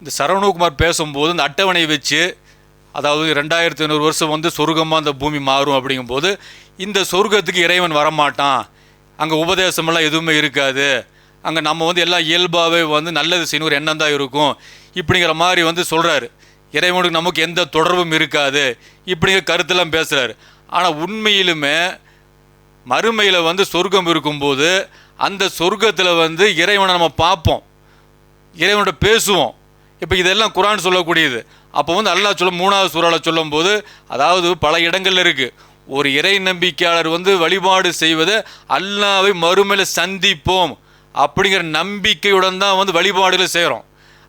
இந்த சரவணகுமார் பேசும்போது இந்த அட்டவணை வச்சு அதாவது ரெண்டாயிரத்தி ஐநூறு வருஷம் வந்து சொர்க்கமாக அந்த பூமி மாறும் அப்படிங்கும்போது இந்த சொர்க்கத்துக்கு இறைவன் வரமாட்டான். அங்கே உபதேசமெல்லாம் எதுவுமே இருக்காது. அங்கே நம்ம வந்து எல்லாம் இயல்பாகவே வந்து நல்லது செய்யணும் ஒரு எண்ணம் தான் இருக்கும். இப்படிங்கிற மாதிரி வந்து சொல்கிறாரு இறைவனுக்கு நமக்கு எந்த தொடர்பும் இருக்காது. இப்படிங்கிற கருத்தெல்லாம் பேசுகிறாரு ஆனால் உண்மையிலுமே மறுமையில் வந்து சொர்க்கம் இருக்கும்போது அந்த சொர்க்கத்தில் வந்து இறைவனை நம்ம பார்ப்போம். இறைவனோட பேசுவோம். இப்போ இதெல்லாம் குரான் சொல்லக்கூடியது. அப்போ வந்து அல்லாஹ் சொல்ல மூணாவது சூறால சொல்லும்போது அதாவது பல இடங்கள்ல இருக்குது ஒரு இறை நம்பிக்கையாளர் வந்து வழிபாடு செய்வது அல்லாவை மறுமையில் சந்திப்போம். அப்படிங்கிற நம்பிக்கையுடன் தான் வந்து வழிபாடுகளை செய்கிறோம்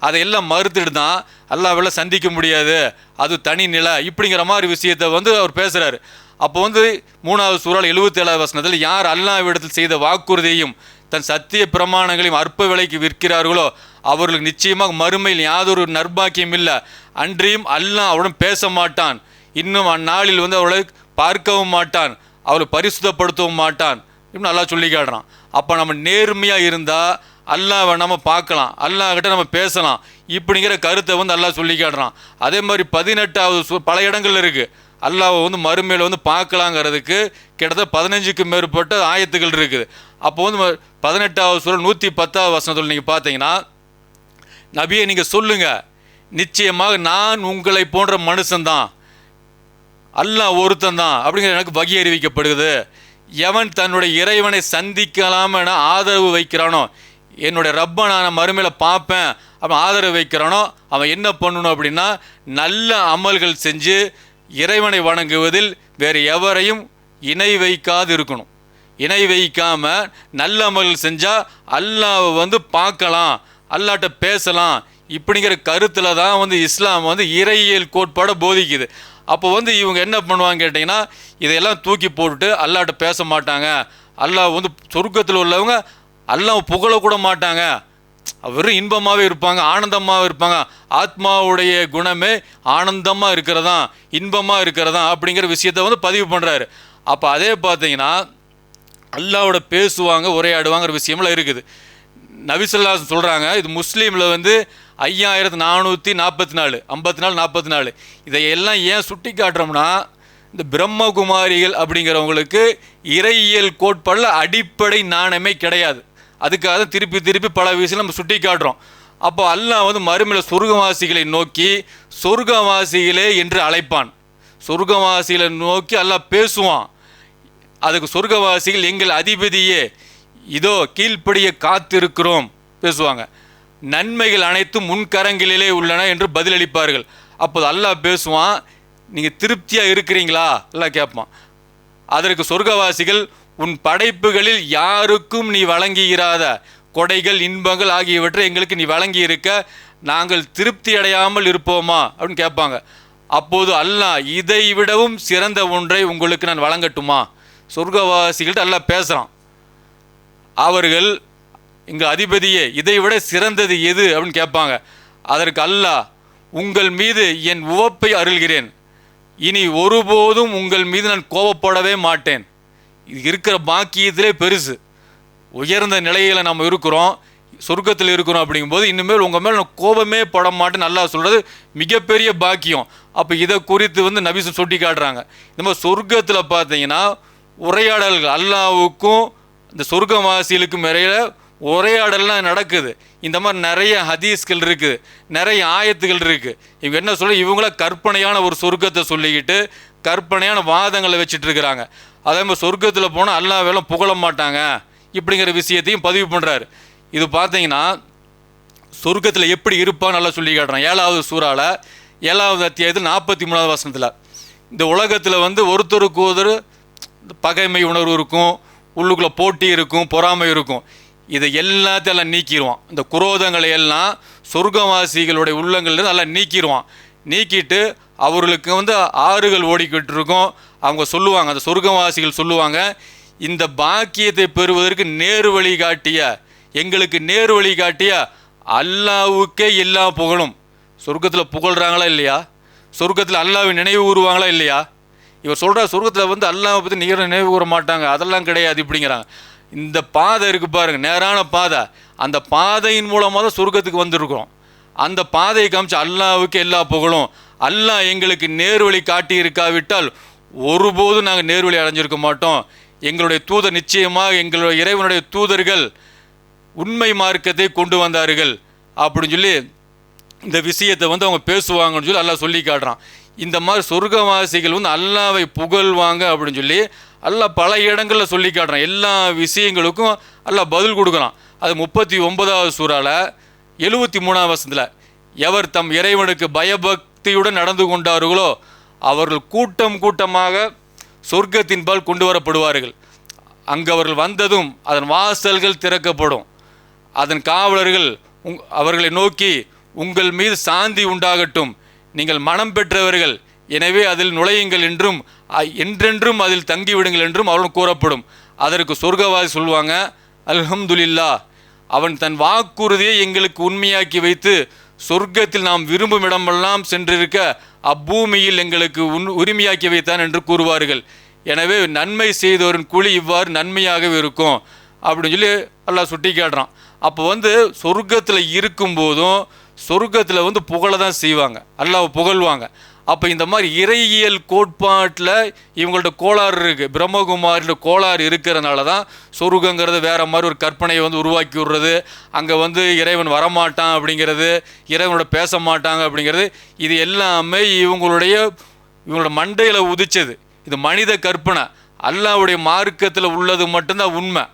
அதையெல்லாம் மறுத்துட்டு தான் அல்லாவெல்லாம் சந்திக்க முடியாது. அது தனி நிலை. இப்படிங்கிற மாதிரி விஷயத்தை வந்து அவர் பேசுகிறாரு அப்போ வந்து மூணாவது சூறால் எழுபத்தி ஏழாவது வசனத்தில் யார் அல்லாவிடத்தில் செய்த வாக்குறுதியையும் தன் சத்திய பிரமாணங்களையும் அற்ப விலைக்கு விற்கிறார்களோ அவர்களுக்கு நிச்சயமாக மறுமையில் யாதொரு நற்பாக்கியம் இல்லை. அன்றியும் அல்லாஹ் அவருடன் பேச மாட்டான் இன்னும் அந்நாளில் வந்து அவளை பார்க்கவும் மாட்டான். அவளை பரிசுத்தப்படுத்தவும் மாட்டான். இப்படின்னு நல்லா சொல்லி காட்டுறான். அப்போ நம்ம நேர்மையாக இருந்தால் அல்லாவை நம்ம பார்க்கலாம். அல்லாஹ்கிட்ட நம்ம பேசலாம். இப்படிங்கிற கருத்தை வந்து நல்லா சொல்லி காட்டுறான். அதே மாதிரி பதினெட்டாவது பல இடங்கள்ல இருக்குது அல்லாவை வந்து மறுமையில் வந்து பார்க்கலாங்கிறதுக்கு கிட்டத்தட்ட பதினஞ்சுக்கு மேற்பட்ட ஆயத்துகள் இருக்குது. அப்போ வந்து பதினெட்டாவது சூழல் நூற்றி பத்தாவது வசனத்தில் நீங்கள் பார்த்தீங்கன்னா நபியை நீங்கள் சொல்லுங்கள் நிச்சயமாக நான் உங்களை போன்ற மனுஷன்தான். அல்லாஹ் ஒருத்தன் தான் அப்படிங்கிற எனக்கு வகி அறிவிக்கப்படுகிறது எவன் தன்னுடைய இறைவனை சந்திக்கலாம் என ஆதரவு வைக்கிறானோ என்னுடைய ரப்பை நான் மறுமையில் பார்ப்பேன் அவன் ஆதரவு வைக்கிறானோ அவன் என்ன பண்ணணும் அப்படின்னா நல்ல அமல்கள் செஞ்சு இறைவனை வணங்குவதில் வேறு எவரையும் இணை வைக்காது இருக்கணும் இணை வைக்காம நல்ல அமல்கள் செஞ்சால் அல்லாவை வந்து பார்க்கலாம் அல்லாட்ட பேசலாம். இப்படிங்கிற கருத்தில் தான் வந்து இஸ்லாம் வந்து இறையியல் கோட்பாடை போதிக்குது. அப்போ வந்து இவங்க என்ன பண்ணுவாங்க கேட்டிங்கன்னா இதையெல்லாம் தூக்கி போட்டுட்டு அல்லாட்ட பேச மாட்டாங்க. அல்லாஹ் வந்து சொர்க்கத்தில் உள்ளவங்க அல்லாஹ் புகழக்கூட மாட்டாங்க. வெறும் இன்பமாகவே இருப்பாங்க ஆனந்தமாகவும் இருப்பாங்க. ஆத்மாவுடைய குணமே ஆனந்தமாக இருக்கிறதா இன்பமாக இருக்கிறதா அப்படிங்கிற விஷயத்தை வந்து பதிவு பண்ணுறாரு அப்போ அதே பார்த்தீங்கன்னா அல்லாவோட பேசுவாங்க உரையாடுவாங்கிற விஷயம்லாம் இருக்குது. நபிசல்லாஸ் சொல்கிறாங்க இது முஸ்லீமில் வந்து ஐயாயிரத்து நானூற்றி நாற்பத்தி நாலு ஐம்பத்தி நாலு நாற்பத்தி நாலு. இதையெல்லாம் ஏன் சுட்டி காட்டுறோம்னா இந்த பிரம்மகுமாரிகள் அப்படிங்கிறவங்களுக்கு இறையியல் கோட்பாடில் அடிப்படை நாணயமே கிடையாது. அதுக்காக திருப்பி திருப்பி பல விஷயம் நம்ம சுட்டி காட்டுறோம். அப்போ அல்லாஹ் வந்து மறுமையில் சொர்க்கவாசிகளை நோக்கி சொர்க்கவாசிகளே என்று அழைப்பான். சொர்க்கவாசிகளை நோக்கி அல்லாஹ் பேசுவான். அதுக்கு சொர்க்கவாசிகள் எங்கள் அதிபதியே இதோ கீழ்ப்படிய காத்திருக்கிறோம் பேசுவாங்க. நன்மைகள் அனைத்தும் முன்கரங்களிலே உள்ளன என்று பதிலளிப்பார்கள். அப்போது அல்லாஹ் பேசுவான் நீங்கள் திருப்தியாக இருக்கிறீங்களா? எல்லாம் கேட்பான். அதற்கு சொர்க்கவாசிகள் உன் படைப்புகளில் யாருக்கும் நீ வழங்கியிராத கொடைகள் இன்பங்கள் ஆகியவற்றை எங்களுக்கு நீ வழங்கி இருக்க நாங்கள் திருப்தி அடையாமல் இருப்போமா? அப்படின்னு கேட்பாங்க. அப்போது அல்லாஹ் இதை விடவும் சிறந்த ஒன்றை உங்களுக்கு நான் வழங்கட்டுமா? சொர்க்கவாசிகள்கிட்ட அல்லாஹ் பேசுகிறான் அவர்கள் இங்கே அதிபதியே இதை விட சிறந்தது எது? அப்படின்னு கேட்பாங்க. அதற்கு அல்லாஹ் உங்கள் மீது என் உவப்பை அருள்கிறேன். இனி ஒருபோதும் உங்கள் மீது நான் கோபப்படவே மாட்டேன். இது இருக்கிற பாக்கியத்திலே பெருசு. உயர்ந்த நிலையில் நம்ம இருக்கிறோம் சொர்க்கத்தில் இருக்கிறோம் அப்படிங்கும்போது இனிமேல் உங்கள் மேல் நான் கோபமே பட மாட்டேன்னு நல்லா சொல்கிறது மிகப்பெரிய பாக்கியம். அப்போ இதை குறித்து வந்து நபிசு சுட்டி காட்டுறாங்க. இந்த மாதிரி சொர்க்கத்தில் பார்த்தீங்கன்னா உரையாடல்கள் அல்லாவுக்கும் இந்த சொர்க்கவாசிகளுக்கும் இடையில உரையாடல்லாம் நடக்குது. இந்த மாதிரி நிறைய ஹதீஸ்கள் இருக்குது. நிறைய ஆயத்துகள் இருக்குது. இவங்க என்ன சொல்ல இவங்கள கற்பனையான ஒரு சொர்க்கத்தை சொல்லிக்கிட்டு கற்பனையான வாதங்களை வச்சுட்டு இருக்கிறாங்க. அதே மாதிரி சொர்க்கத்தில் போனால் அல்லாஹ்வெல்லாம் புகழ மாட்டாங்க. இப்படிங்கிற விஷயத்தையும் பதிவு பண்ணுறாரு இது பார்த்தீங்கன்னா சொர்க்கத்தில் எப்படி இருப்பான்னு நல்லா சொல்லி காட்டுறான். ஏழாவது சூறால ஏழாவது அத்தியாயத்தில் நாற்பத்தி மூணாவது வசனத்தில். இந்த உலகத்தில் வந்து ஒருத்தருக்கு ஒருத்தர் பகைமை உணர்வு இருக்கும் உள்ளுக்குள்ளே போட்டி இருக்கும் பொறாமை இருக்கும். இதை எல்லாத்தையும் எல்லாம் நீக்கிடுவான். இந்த குரோதங்களை எல்லாம் சொர்க்கவாசிகளுடைய உள்ளங்கள்லேருந்து எல்லாம் நீக்கிடுவான். நீக்கிட்டு அவர்களுக்கு வந்து ஆறுகள் ஓடிக்கிட்டு இருக்கும் அவங்க சொல்லுவாங்க அந்த சொர்க்கவாசிகள் சொல்லுவாங்க இந்த பாக்கியத்தை பெறுவதற்கு நேரு வழி காட்டிய எங்களுக்கு நேரு வழி காட்டிய அல்லாவுக்கே எல்லா புகழும். சொர்க்கத்தில் புகழ்கிறாங்களா இல்லையா? சொர்க்கத்தில் அல்லாவை நினைவு கூறுவாங்களா இல்லையா? இவர் சொல்கிற சொர்க்கத்தில் வந்து அல்லாவை பற்றி நிகர நினைவு கூற மாட்டாங்க. அதெல்லாம் கிடையாது இப்படிங்கிறாங்க. இந்த பாதை இருக்குது பாருங்கள் நேரான பாதை. அந்த பாதையின் மூலமாக தான் சொர்க்கத்துக்கு வந்திருக்கிறோம். அந்த பாதையை காமிச்சு அல்லாவுக்கு எல்லா புகழும். அல்லாஹ் எங்களுக்கு நேர்வழி காட்டி இருக்காவிட்டால் ஒருபோதும் நாங்கள் நேர்வழி அடைஞ்சிருக்க மாட்டோம். எங்களுடைய தூதர் நிச்சயமாக எங்களுடைய இறைவனுடைய தூதர்கள் உண்மை மார்க்கத்தை கொண்டு வந்தார்கள். அப்படின்னு சொல்லி இந்த விஷயத்தை வந்து அவங்க பேசுவாங்கன்னு சொல்லி அல்லாஹ் சொல்லி காட்டுறான். இந்த மாதிரி சொர்க்கவாசிகள் வந்து அல்லாவை புகழ்வாங்க அப்படின்னு சொல்லி அல்லாஹ் பல இடங்களில் சொல்லி காட்டுறான். எல்லா விஷயங்களுக்கும் அல்லாஹ் பதில் கொடுக்குறான் அது முப்பத்தி ஒன்பதாவது சூறால எழுபத்தி மூணாவது வசத்தில் எவர் தம் இறைவனுக்கு பயபக்தியுடன் நடந்து கொண்டார்களோ அவர்கள் கூட்டம் கூட்டமாக சொர்க்கத்தின்பால் கொண்டு வரப்படுவார்கள். அங்கு அவர்கள் வந்ததும் அதன் வாசல்கள் திறக்கப்படும். அதன் காவலர்கள் உங் அவர்களை நோக்கி உங்கள் மீது சாந்தி உண்டாகட்டும். நீங்கள் மனம் பெற்றவர்கள் எனவே அதில் நுழையுங்கள் என்றும் என்றென்றும் அதில் தங்கிவிடுங்கள் என்றும் அவர்களும் கூறப்படும். அதற்கு சொர்க்கவாதி சொல்லுவாங்க அல்ஹம்துலில்லா அவன் தன் வாக்குறுதியை எங்களுக்கு உண்மையாக்கி வைத்து சொர்க்கத்தில் நாம் விரும்பும் இடமெல்லாம் சென்றிருக்க அப்பூமியில் எங்களுக்கு உன் உரிமையாக்கி வைத்தான் என்று கூறுவார்கள். எனவே நன்மை செய்தோரின் கூலி இவ்வாறு நன்மையாகவே இருக்கும். அப்படின்னு சொல்லி எல்லாம் சுட்டி காட்டுறான். அப்போ வந்து சொர்க்கத்தில் இருக்கும்போதும் சொர்க்கத்தில் வந்து புகழ தான் செய்வாங்க. அல்லாஹ் புகழ்வாங்க. அப்போ இந்த மாதிரி இறையியல் கோட்பாட்டில் இவங்கள்ட்ட கோளாறு இருக்குது பிரம்மகுமாரில் கோளாறு இருக்கிறதுனால தான் சொருகங்கிறது வேறு மாதிரி ஒரு கற்பனையை வந்து உருவாக்கி விடுறது. அங்கே வந்து இறைவன் வரமாட்டான் அப்படிங்கிறது இறைவனோட பேச மாட்டாங்க அப்படிங்கிறது இது எல்லாமே இவங்களுடைய இவங்களோட மண்டையில் உதிச்சது. இது மனித கற்பனை. அல்லாவுடைய மார்க்கத்தில் உள்ளது மட்டும்தான் உண்மை.